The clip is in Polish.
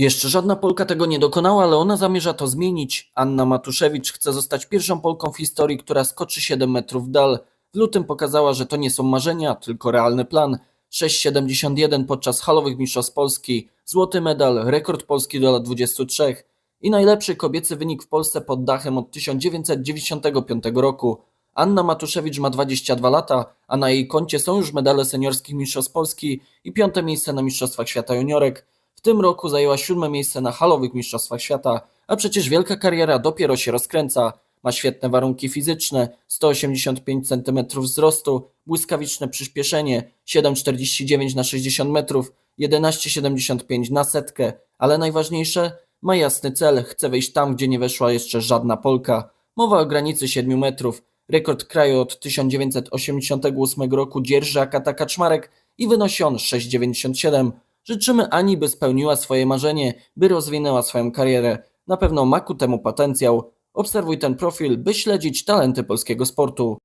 Jeszcze żadna Polka tego nie dokonała, ale ona zamierza to zmienić. Anna Matuszewicz chce zostać pierwszą Polką w historii, która skoczy 7 metrów dal. W lutym pokazała, że to nie są marzenia, tylko realny plan. 6,71 podczas halowych mistrzostw Polski, złoty medal, rekord Polski do lat 23 i najlepszy kobiecy wynik w Polsce pod dachem od 1995 roku. Anna Matuszewicz ma 22 lata, a na jej koncie są już medale seniorskich mistrzostw Polski i piąte miejsce na Mistrzostwach Świata Juniorek. W tym roku zajęła siódme miejsce na halowych Mistrzostwach Świata, a przecież wielka kariera dopiero się rozkręca. Ma świetne warunki fizyczne, 185 cm wzrostu, błyskawiczne przyspieszenie, 7,49 na 60 metrów, 11,75 na setkę, ale najważniejsze, ma jasny cel, chce wejść tam, gdzie nie weszła jeszcze żadna Polka. Mowa o granicy 7 metrów. Rekord kraju od 1988 roku dzierży Akata Kaczmarek i wynosi on 6,97. Życzymy Ani, by spełniła swoje marzenie, by rozwinęła swoją karierę. Na pewno ma ku temu potencjał. Obserwuj ten profil, by śledzić talenty polskiego sportu.